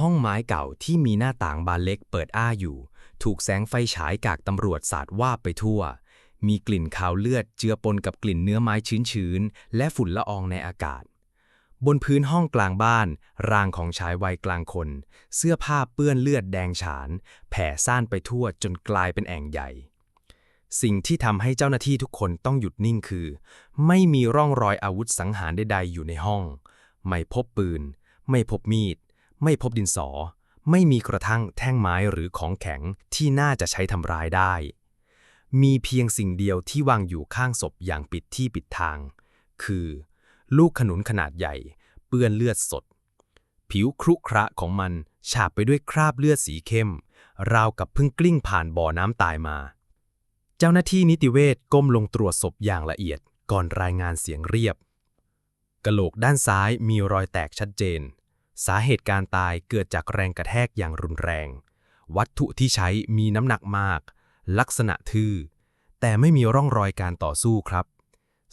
ห้องไม้เก่าที่มีหน้าต่างบานเล็กเปิดอ้าอยู่ ถูกแสงไฟฉายกากตำรวจสาดวาบไปทั่ว มีกลิ่นคาวเลือดเจือปนกับกลิ่นเนื้อไม้ชื้นๆ และฝุ่นละอองในอากาศ บนพื้นห้องกลางบ้าน ร่างของชายวัยกลางคน เสื้อผ้าเปื้อนเลือดแดงฉาน แผ่ซ่านไปทั่วจนกลายเป็นแอ่งใหญ่ สิ่งที่ทำให้เจ้าหน้าที่ทุกคนต้องหยุดนิ่งคือ ไม่มีร่องรอยอาวุธสังหารใดๆอยู่ในห้อง ไม่พบปืน ไม่พบมีด ไม่พบดินสอ ไม่มีกระทั่งแท่งไม้หรือของแข็งที่น่าจะใช้ทำร้ายได้ มีเพียงสิ่งเดียวที่วางอยู่ข้างศพอย่างปิดที่ปิดทาง คือ ลูกขนุนขนาดใหญ่ เปื้อนเลือดสด ผิวครุขระของมันฉาบไปด้วยคราบเลือดสีเข้ม ราวกับเพิ่งกลิ้งผ่านบ่อน้ำตายมา เจ้าหน้าที่นิติเวชก้มลงตรวจศพอย่างละเอียดก่อนรายงานเสียงเรียบกะโหลกด้านซ้ายมีรอยแตกชัดเจน สาเหตุการตายเกิดจากแรงกระแทกอย่างรุนแรง วัตถุที่ใช้มีน้ำหนักมาก ลักษณะทื่อ แต่ไม่มีร่องรอยการต่อสู้ครับ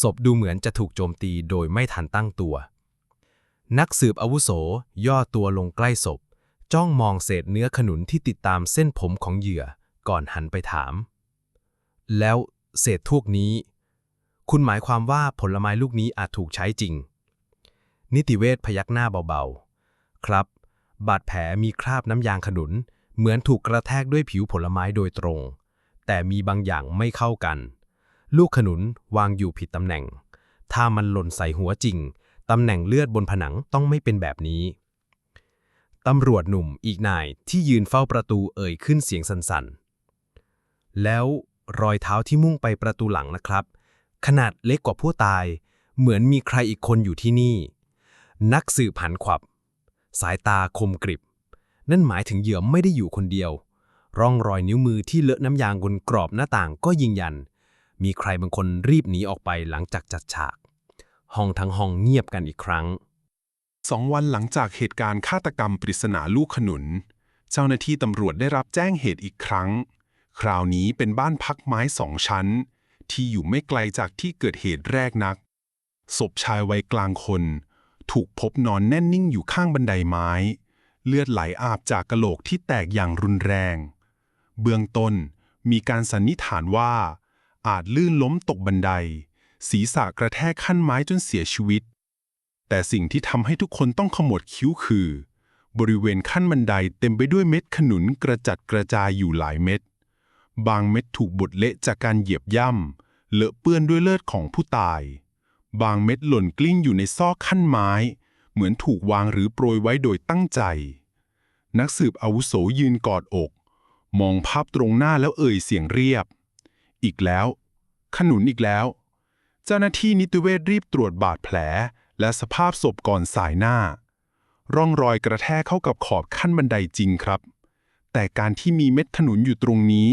ศพดูเหมือนจะถูกโจมตีโดยไม่ทันตั้งตัว นักสืบอาวุโสย่อตัวลงใกล้ศพ จ้องมองเศษเนื้อขนุนที่ติดตามเส้นผมของเหยื่อก่อนหันไปถาม แล้วเศษพวกนี้ คุณหมายความว่าผลไม้ลูกนี้อาจถูกใช้จริง นิติเวชพยักหน้าเบาๆ ครับ บาดแผลมีคราบน้ำยางขนุน เหมือนถูกกระแทกด้วยผิวผลไม้โดยตรง แต่มีบางอย่างไม่เข้ากัน ลูกขนุนวางอยู่ผิดตำแหน่ง ถ้ามันหล่นใส่หัวจริง ตำแหน่งเลือดบนผนังต้องไม่เป็นแบบนี้ ตำรวจหนุ่มอีกนายที่ยืนเฝ้าประตูเอ่ยขึ้นเสียงสั่นๆ แล้วรอยเท้าที่มุ่งไปประตูหลังนะครับ ขนาดเล็กกว่าผู้ตาย เหมือนมีใครอีกคนอยู่ที่นี่ นักสืบหันขวับ สายตาคมกริบ นั่นหมายถึงเหยื่อไม่ได้อยู่คนเดียว ร่องรอยนิ้วมือที่เลอะน้ำยางบนกรอบหน้าต่างก็ยืนยัน มีใครบางคนรีบหนีออกไปหลังจากจัดฉาก ห้องทั้งห้องเงียบกันอีกครั้งสองวันหลังจากเหตุการณ์ฆาตกรรมปริศนาลูกขนุน เจ้าหน้าที่ตำรวจได้รับแจ้งเหตุอีกครั้ง คราวนี้เป็นบ้านพักไม้สองชั้น ที่อยู่ไม่ไกลจากที่เกิดเหตุแรกนัก ศพชายวัยกลางคน ถูกพบนอนแน่นนิ่งอยู่ข้างบันไดไม้ เลือดไหลอาบจากกะโหลกที่แตกอย่างรุนแรง เบื้องต้นมีการสันนิษฐานว่า อาจลื่นล้มตกบันได ศีรษะกระแทกขั้นไม้จนเสียชีวิต แต่สิ่งที่ทำให้ทุกคนต้องขมวดคิ้วคือ บริเวณขั้นบันไดเต็มไปด้วยเม็ดขนุนกระจัดกระจายอยู่หลายเม็ด บางเม็ดถูกบดเละจากการเหยียบย่ำเลอะเปื้อนด้วยเลือดของผู้ตาย บางเม็ดหล่นกลิ้งอยู่ในซอกขั้นไม้ เหมือนถูกวางหรือโปรยไว้โดยตั้งใจ นักสืบอาวุโสยืนกอดอก มองภาพตรงหน้าแล้วเอ่ยเสียงเรียบ อีกแล้ว ขนุนอีกแล้ว เจ้าหน้าที่นิติเวชรีบตรวจบาดแผล และสภาพศพก่อนสายหน้า ร่องรอยกระแทกเข้ากับขอบขั้นบันไดจริงครับ แต่การที่มีเม็ดขนุนอยู่ตรงนี้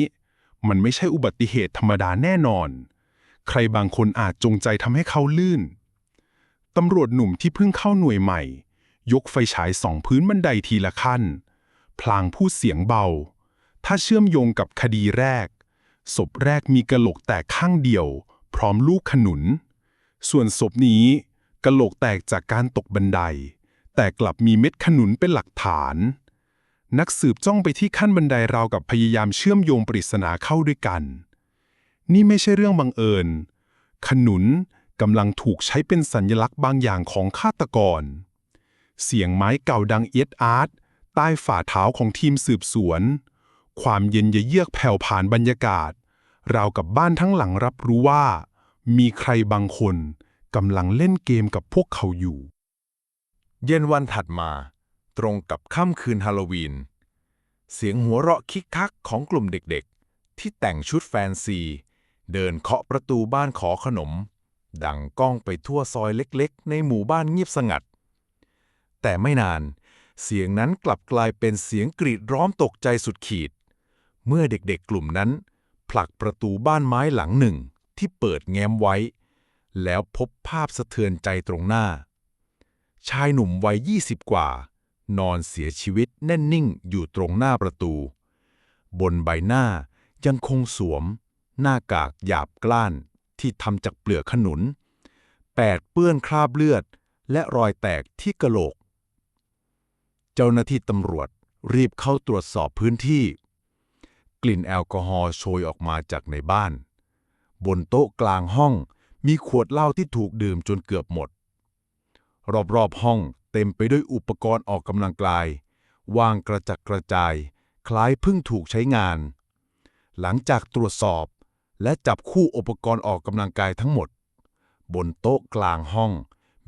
มันไม่ใช่อุบัติเหตุธรรมดาแน่นอน ใครบางคนอาจจงใจทำให้เขาลื่น ตำรวจหนุ่มที่เพิ่งเข้าหน่วยใหม่ ยกไฟฉายส่องพื้นบันไดทีละขั้น พลางพูดเสียงเบา ถ้าเชื่อมโยงกับคดีแรก ศพแรกมีกะโหลกแตกข้างเดียว พร้อมลูกขนุน ส่วนศพนี้กะโหลกแตกจากการตกบันได แต่กลับมีเม็ดขนุนเป็นหลักฐาน นักสืบจ้องไปที่ขั้นบันไดราวกับพยายามเชื่อมโยงปริศนาเข้าด้วยกัน นี่ไม่ใช่เรื่องบังเอิญ ขนุนกำลังถูกใช้เป็นสัญลักษณ์บางอย่างของฆาตกร เสียงไม้เก่าดังเอียดอาร์ตใต้ฝ่าเท้าของทีมสืบสวน ความเย็นเยือกแผ่วผ่านบรรยากาศ ราวกับบ้านทั้งหลังรับรู้ว่า มีใครบางคนกำลังเล่นเกมกับพวกเขาอยู่ เย็นวันถัดมา ตรงกับค่ำคืนฮาโลวีน เสียงหัวเราะคิกคักของกลุ่มเด็กๆ ที่แต่งชุดแฟนซี เดินเคาะประตูบ้านขอขนม ดังก้องไปทั่วซอยเล็กๆ ในหมู่บ้านเงียบสงัด แต่ไม่นาน เสียงนั้นกลับกลายเป็นเสียงกรีดร้องตกใจสุดขีด เมื่อเด็กๆกลุ่มนั้น ผลักประตูบ้านไม้หลังหนึ่งที่เปิดแง้มไว้ แล้วพบภาพสะเทือนใจตรงหน้า ชายหนุ่มวัย20กว่า นอนเสียชีวิตแน่นนิ่งอยู่ตรงหน้าประตู บนใบหน้ายังคงสวม หน้ากากหยาบกล้านที่ทำจากเปลือกขนุน แปดเปื้อนคราบเลือด และรอยแตกที่กะโหลก เจ้าหน้าที่ตำรวจรีบเข้าตรวจสอบพื้นที่ กลิ่นแอลกอฮอล์โชยออกมาจากในบ้าน บนโต๊ะกลางห้องมีขวดเหล้าที่ถูกดื่มจนเกือบหมด รอบๆห้องเต็มไปด้วยอุปกรณ์ออกกำลังกาย วางกระจัดกระจาย คล้ายเพิ่งถูกใช้งาน หลังจากตรวจสอบ และจับคู่อุปกรณ์ออกกำลังกายทั้งหมด บนโต๊ะกลางห้อง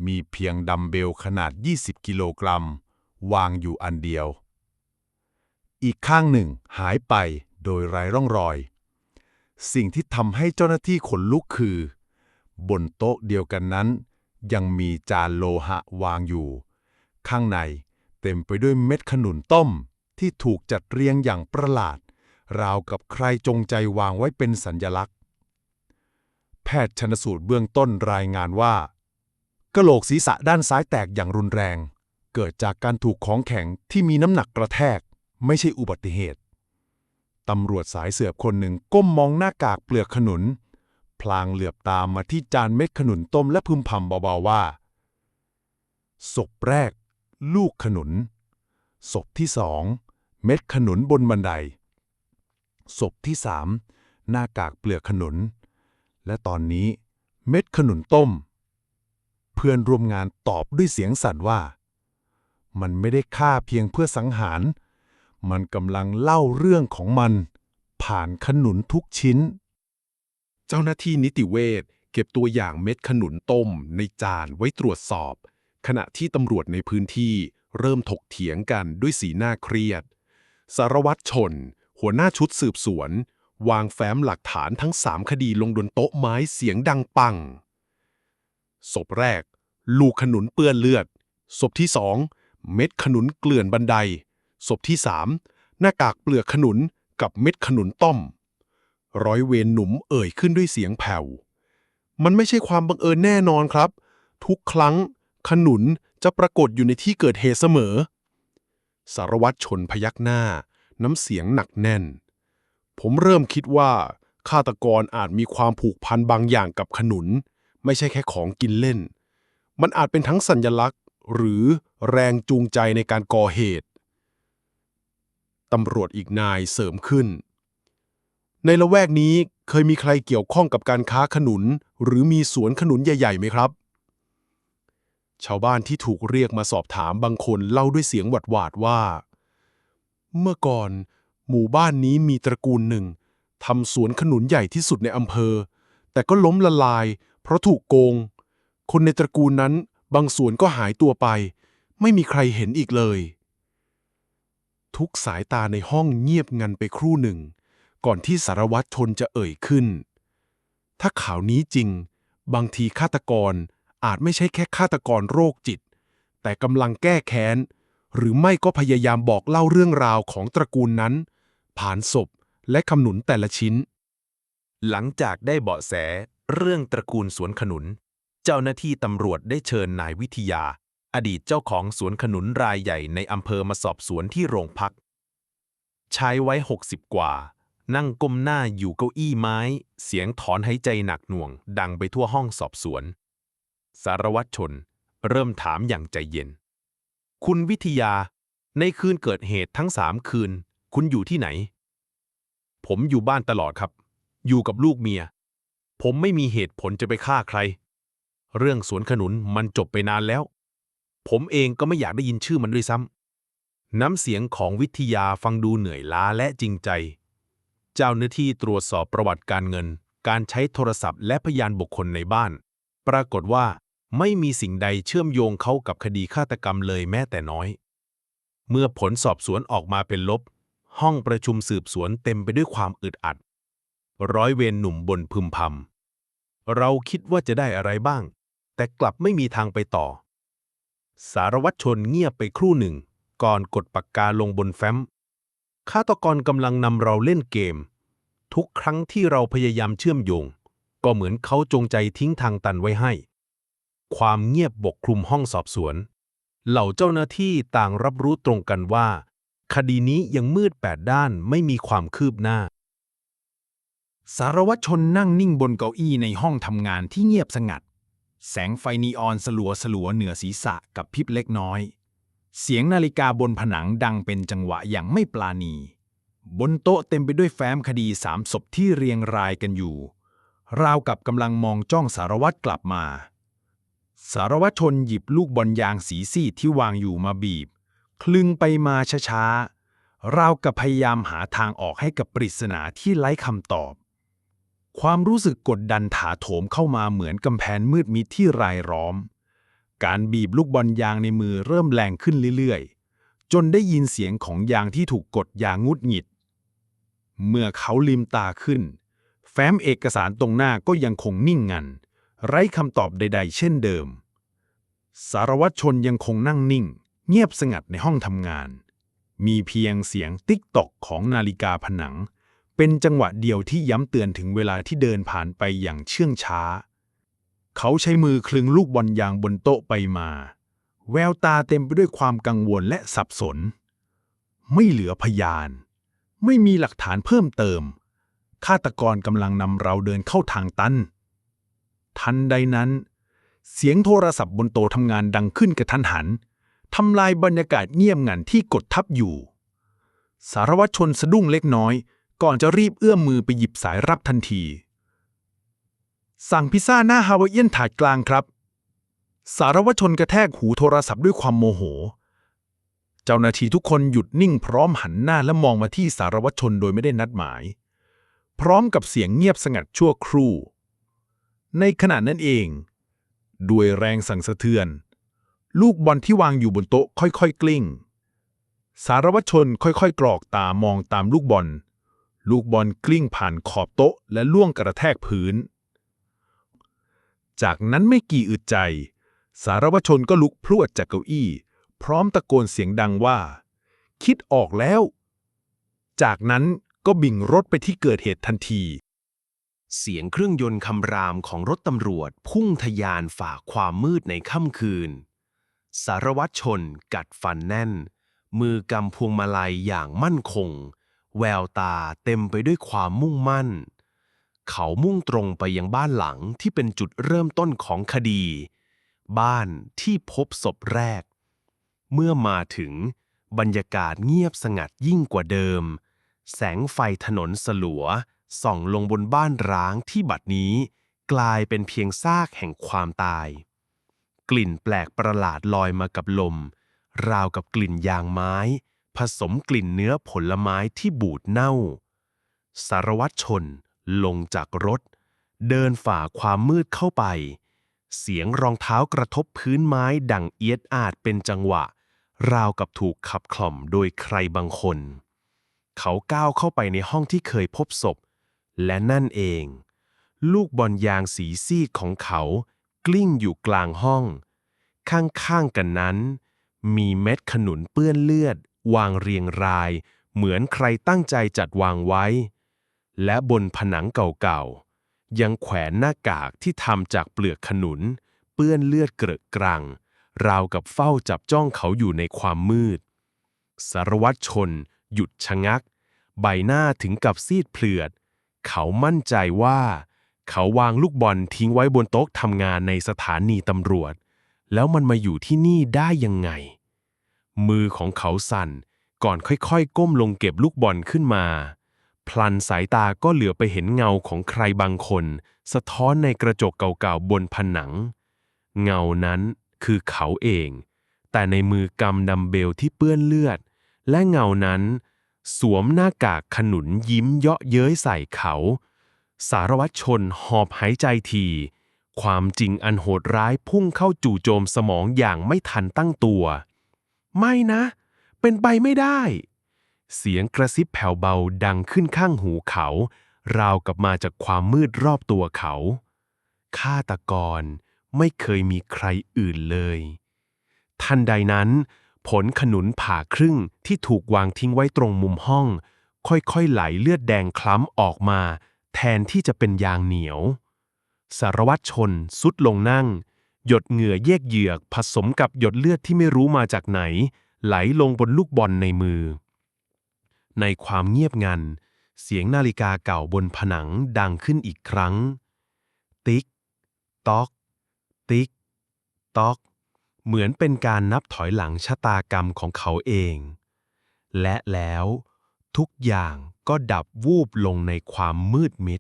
มีเพียงดัมเบลขนาด 20 กิโลกรัม วางอยู่อันเดียว อีกข้างหนึ่งหายไปโดยไร้ร่องรอย สิ่งที่ทำให้เจ้าหน้าที่ขนลุกคือ บนโต๊ะเดียวกันนั้น ยังมีจานโลหะวางอยู่ ข้างในเต็มไปด้วยเม็ดขนุนต้มที่ถูกจัดเรียงอย่างประหลาด ราวกับใครจงใจวางไว้เป็นสัญญลักษณ์ แพทย์ชนสูตรเบื้องต้นรายงานว่ากะโหลกศีรษะด้านซ้ายแตกอย่างรุนแรง เกิดจากการถูกของแข็งที่มีน้ำหนักกระแทก ไม่ใช่อุบัติเหตุตำรวจสายเสือบคนหนึ่งก้มมองหน้ากากเปลือกขนุน พลางเหลือบตามมาที่จานเม็ดขนุนต้มและพึมพำเบาๆว่า ศพแรก ลูกขนุน ศพที่สอง เม็ดขนุนบนบันได ศพที่สามหน้ากากเปลือกขนุน และตอนนี้เม็ดขนุนต้ม เพื่อนร่วมงานตอบด้วยเสียงสั่นว่า มันไม่ได้ฆ่าเพียงเพื่อสังหาร มันกำลังเล่าเรื่องของมัน ผ่านขนุนทุกชิ้น เจ้าหน้าที่นิติเวชเก็บตัวอย่างเม็ดขนุนต้มในจานไว้ตรวจสอบ ขณะที่ตำรวจในพื้นที่เริ่มถกเถียงกันด้วยสีหน้าเครียด สารวัตรชน หัวหน้าชุดสืบสวน วางแฟ้มหลักฐานทั้งสามคดีลงบนโต๊ะไม้เสียงดังปัง ศพแรก ลูกขนุนเปื้อนเลือด ศพที่สองเม็ดขนุนเกลื่อนบันได ศพที่สามหน้ากากเปลือกขนุนกับเม็ดขนุนต้มร้อยเวรหนุ่มเอ่ยขึ้นด้วยเสียงแผ่ว มันไม่ใช่ความบังเอิญแน่นอนครับ ทุกครั้ง ขนุนจะปรากฏอยู่ในที่เกิดเหตุเสมอ สารวัตรชนพยักหน้า น้ำเสียงหนักแน่น ผมเริ่มคิดว่าฆาตกรอาจมีความผูกพันบางอย่างกับขนุน ไม่ใช่แค่ของกินเล่น มันอาจเป็นทั้งสัญญลักษณ์ หรือแรงจูงใจในการก่อเหตุตำรวจอีกนายเสริมขึ้น ในละแวกนี้เคยมีใครเกี่ยวข้องกับการค้าขนุน หรือมีสวนขนุนใหญ่ๆไหมครับ ชาวบ้านที่ถูกเรียกมาสอบถามบางคนเล่าด้วยเสียงหวาดหวาดๆว่า เมื่อก่อน หมู่บ้านนี้มีตระกูลหนึ่งทำสวนขนุนใหญ่ที่สุดในอำเภอ แต่ก็ล้มละลาย เพราะถูกโกง คนในตระกูลนั้นบางส่วนก็หายตัวไป ไม่มีใครเห็นอีกเลย ทุกสายตาในห้องเงียบงันไปครู่หนึ่ง ก่อนที่สารวัตรชนจะเอ่ยขึ้น ถ้าข่าวนี้จริง บางทีฆาตกรอาจไม่ใช่แค่ฆาตกรโรคจิต แต่กำลังแก้แค้น หรือไม่ก็พยายามบอกเล่าเรื่องราวของตระกูลนั้น ผ่านศพและคำหนุนแต่ละชิ้น หลังจากได้เบาะแสเรื่องตระกูลสวนขนุน เจ้าหน้าที่ตำรวจได้เชิญนายวิทยา อดีตเจ้าของสวนขนุนรายใหญ่ในอำเภอมาสอบสวนที่โรงพัก ชายไว้ 60 กว่า นั่งก้มหน้าอยู่เก้าอี้ไม้ เสียงถอนหายใจหนักหน่วง ดังไปทั่วห้องสอบสวน สารวัตรชน เริ่มถามอย่างใจเย็น คุณวิทยา ในคืนเกิดเหตุทั้งสามคืน คุณอยู่ที่ไหน ผมอยู่บ้านตลอดครับ อยู่กับลูกเมีย ผมไม่มีเหตุผลจะไปฆ่าใคร เรื่องสวนขนุนมันจบไปนานแล้ว ผมเองก็ไม่อยากได้ยินชื่อมันด้วยซ้ำ น้ำเสียงของวิทยาฟังดูเหนื่อยล้าและจริงใจ เจ้าหน้าที่ตรวจสอบประวัติการเงิน การใช้โทรศัพท์และพยานบุคคลในบ้าน ปรากฏว่า ไม่มีสิ่งใดเชื่อมโยงเขากับคดีฆาตกรรมเลยแม้แต่น้อย เมื่อผลสอบสวนออกมาเป็นลบ ห้องประชุมสืบสวนเต็มไปด้วยความอึดอัด ร้อยเวรหนุ่มบนพึมพำ เราคิดว่าจะได้อะไรบ้าง แต่กลับไม่มีทางไปต่อ สารวัตรชนเงียบไปครู่หนึ่ง ก่อนกดปากกาลงบนแฟ้มฆาตกรกำลังนำเราเล่นเกม ทุกครั้งที่เราพยายามเชื่อมโยง ก็เหมือนเขาจงใจทิ้งทางตันไว้ให้ ความเงียบบกคลุมห้องสอบสวน เหล่าเจ้าหน้าที่ต่างรับรู้ตรงกันว่า คดีนี้ยังมืดแปดด้านไม่มีความคืบหน้า สารวัตรชนนั่งนิ่งบนเก้าอี้ในห้องทำงานที่เงียบสงัด แสงไฟนีออนสลัวสลัวเหนือศีรษะกับพิบเล็กน้อย เสียงนาฬิกาบนผนังดังเป็นจังหวะอย่างไม่ปลาณีบนโต๊ะเต็มไปด้วยแฟ้มคดีสามศพที่เรียงรายกันอยู่ ราวกับกำลังมองจ้องสารวัตรกลับมา สารวัตรชนหยิบลูกบอลยางสีซีดที่วางอยู่มาบีบ คลึงไปมาช้าๆราวกับพยายามหาทางออกให้กับปริศนาที่ไร้คำตอบ ความรู้สึกกดดันถาโถมเข้ามาเหมือนกำแพงมืดมิดที่รายล้อม การบีบลูกบอลยางในมือเริ่มแรงขึ้นเรื่อยๆ จนได้ยินเสียงของยางที่ถูกกดยางงุดหงิด เมื่อเขาลืมตาขึ้น แฟ้มเอกสารตรงหน้าก็ยังคงนิ่งงัน ไร้คำตอบใด ๆ เช่นเดิม สารวัตรชนยังคงนั่งนิ่ง เงียบสงัดในห้องทำงาน มีเพียงเสียงติ๊กตอกของนาฬิกาผนัง เป็นจังหวะเดียวที่ย้ำเตือนถึงเวลาที่เดินผ่านไปอย่างเชื่องช้า เขาใช้มือคลึงลูกบอลยางบนโต๊ะไปมา แววตาเต็มไปด้วยความกังวลและสับสน ไม่เหลือพยาน ไม่มีหลักฐานเพิ่มเติมฆาตกรกำลังนำเราเดินเข้าทางตัน ทันใดนั้น เสียงโทรศัพท์บนโต๊ะทำงานดังขึ้นกระทันหันทำลายบรรยากาศเงียบงันที่กดทับอยู่ สารวัตรชนสะดุ้งเล็กน้อย ก่อนจะรีบเอื้อมมือไปหยิบสายรับทันที สั่งพิซซ่าหน้าฮาวายเอียนถาดกลางครับ สารวัตรชนกระแทกหูโทรศัพท์ด้วยความโมโห เจ้าหน้าที่ทุกคนหยุดนิ่งพร้อมหันหน้าและมองมาที่สารวัตรชนโดยไม่ได้นัดหมาย พร้อมกับเสียงเงียบสงัดชั่วครู่ ในขณะนั้นเอง ด้วยแรงสั่นสะเทือน ลูกบอลที่วางอยู่บนโต๊ะค่อยๆกลิ้ง สารวัตรชนค่อยๆกรอกตามองตามลูกบอล ลูกบอลกลิ้งผ่านขอบโต๊ะและล่วงกระแทกพื้น จากนั้นไม่กี่อึดใจ สารวัตรชนก็ลุกพรวดจากเก้าอี้ พร้อมตะโกนเสียงดังว่า คิดออกแล้ว จากนั้นก็บิ่งรถไปที่เกิดเหตุทันที เสียงเครื่องยนต์คำรามของรถตำรวจพุ่งทะยานฝ่าความมืดในค่ำคืน สารวัตรชนกัดฟันแน่น มือกำพวงมาลัยอย่างมั่นคง แววตาเต็มไปด้วยความมุ่งมั่น เขามุ่งตรงไปยังบ้านหลังที่เป็นจุดเริ่มต้นของคดี บ้านที่พบศพแรก เมื่อมาถึง บรรยากาศเงียบสงัดยิ่งกว่าเดิม แสงไฟถนนสลัว ส่องลงบนบ้านร้างที่บัดนี้ กลายเป็นเพียงซากแห่งความตาย กลิ่นแปลกประหลาดลอยมากับลม ราวกับกลิ่นยางไม้ ผสมกลิ่นเนื้อผลไม้ที่บูดเน่า สารวัตรชนลงจากรถ เดินฝ่าความมืดเข้าไป เสียงรองเท้ากระทบพื้นไม้ดังเอียดอาดเป็นจังหวะ ราวกับถูกขับกล่อมโดยใครบางคน เขาก้าวเข้าไปในห้องที่เคยพบศพ และนั่นเอง ลูกบอลยางสีซีดของเขา กลิ้งอยู่กลางห้อง ข้างๆกันนั้น มีเม็ดขนุนเปื้อนเลือด วางเรียงราย เหมือนใครตั้งใจจัดวางไว้ และบนผนังเก่าๆ ยังแขวนหน้ากากที่ทำจากเปลือกขนุน เปื้อนเลือดเกรอะกรัง ราวกับเฝ้าจับจ้องเขาอยู่ในความมืด สารวัตรชน หยุดชะงัก ใบหน้าถึงกับซีดเพลือด เขามั่นใจว่า เขาวางลูกบอลทิ้งไว้บนโต๊ะทำงานในสถานีตำรวจ แล้วมันมาอยู่ที่นี่ได้ยังไง มือของเขาสั่นก่อนค่อยๆ ก้มลงเก็บลูกบอลขึ้นมา พลันสายตาก็เหลือไปเห็นเงาของใครบางคน สะท้อนในกระจกเก่าๆบนผนัง เงานั้นคือเขาเอง แต่ในมือกำดัมเบลที่เปื้อนเลือด และเงานั้น สวมหน้ากากขนุนยิ้มเยาะเย้ยใส่เขา สารวัตรชนหอบหายใจที ความจริงอันโหดร้ายพุ่งเข้าจู่โจมสมองอย่างไม่ทันตั้งตัว ไม่นะ เป็นไปไม่ได้ เสียงกระซิบแผ่วเบาดังขึ้นข้างหูเขา ราวกับมาจากความมืดรอบตัวเขาฆาตกรไม่เคยมีใครอื่นเลย ทันใดนั้น ผลขนุนผ่าครึ่งที่ถูกวางทิ้งไว้ตรงมุมห้อง ค่อยๆไหลเลือดแดงคล้ำออกมา แทนที่จะเป็นยางเหนียว สารวัตรชนสุดลงนั่ง หยดเหงื่อเยกเหยือกผสมกับหยดเลือดที่ไม่รู้มาจากไหน ไหลลงบนลูกบอลในมือ ในความเงียบงัน เสียงนาฬิกาเก่าบนผนังดังขึ้นอีกครั้ง ติ๊ก ต๊อก ติ๊ก ต๊อก เหมือนเป็นการนับถอยหลังชะตากรรมของเขาเอง และแล้วทุกอย่างก็ดับวูบลงในความมืดมิด